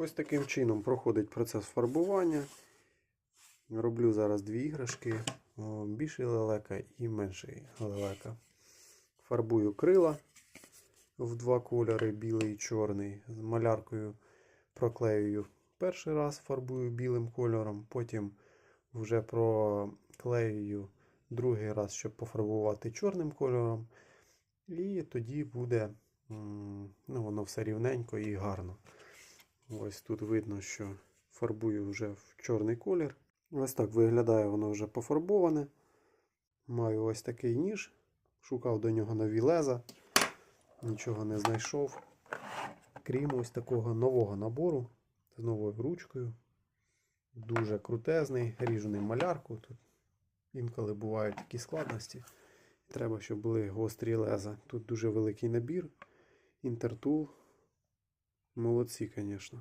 Ось таким чином проходить процес фарбування. Роблю зараз дві іграшки. Більший лелека і менший лелека. Фарбую крила в два кольори, білий і чорний. З маляркою проклеюю перший раз, фарбую білим кольором, потім вже проклеюю другий раз, щоб пофарбувати чорним кольором. І тоді буде ну, воно все рівненько і гарно. Ось тут видно, що фарбую вже в чорний колір. Ось так виглядає воно вже пофарбоване. Маю ось такий ніж. Шукав до нього нові леза. Нічого не знайшов. Крім ось такого нового набору з новою ручкою. Дуже крутезний. Ріжу ним малярку. Тут інколи бувають такі складності. Треба, щоб були гострі леза. Тут дуже великий набір. Інтертул. Молодці, звісно.